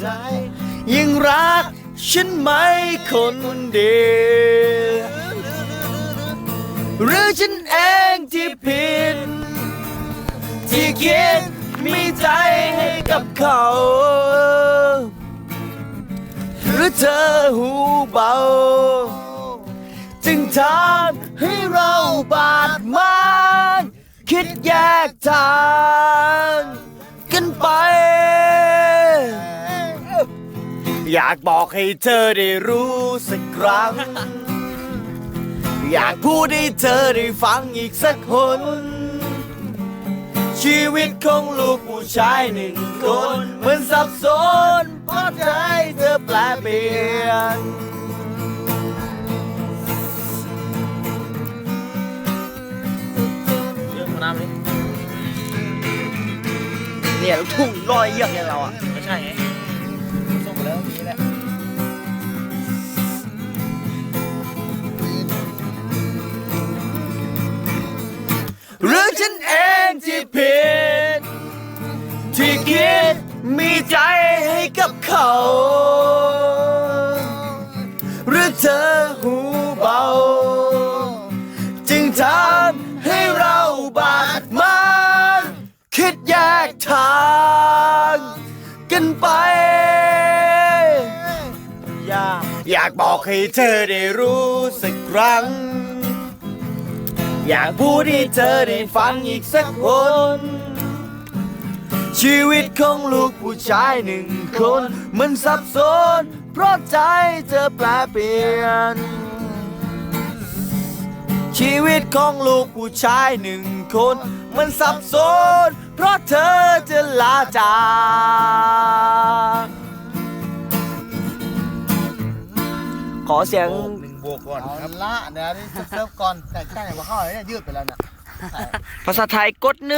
ใจยังรักฉันไหมคนเดียวหรือฉันเองที่ผิด ที่คิดมีใจให้กับเขา หรือเธอหูเบา จึงทำให้เราบาดหมางคิดแยกทาง อยากบอกให้เธอได้รู้สักครั้ง อยากพูดให้เธอได้ฟังอีกสักคน ชีวิตของลูกผู้ชายหนึ่งคนมันสับสนเพราะใจเธอแปลเปลี่ยน เรื่องของน้ำนี่เนี่ยลูกทุ่งลอยเยี่ยงอย่างเราอะไม่ใช่ไงส่ง หรือฉันเองที่ผิด ที่คิดมีใจให้กับเขา หรือเธอหูเบา จึงทำให้เราบาดหมางคิดแยกทางกันไปยากอยากบอกให้เธอได้รู้สักครั้ง อยากพูดให้เธอได้ฟังอีกสักคน ชีวิตของลูกผู้ชายหนึ่งคน มันสับสน เพราะใจเธอแปลเปลี่ยน ชีวิตของลูกผู้ชายหนึ่งคน มันสับสน เพราะเธอจะลาจากขอเสียง บวกก่อนเอาละเดี๋ยวนี่เซิร์ฟก่อนแต่ใกล้ๆมาเข้าเลยเนี่ยยืดไปแล้วเนี่ย ภาษาไทยกดหนึ่ง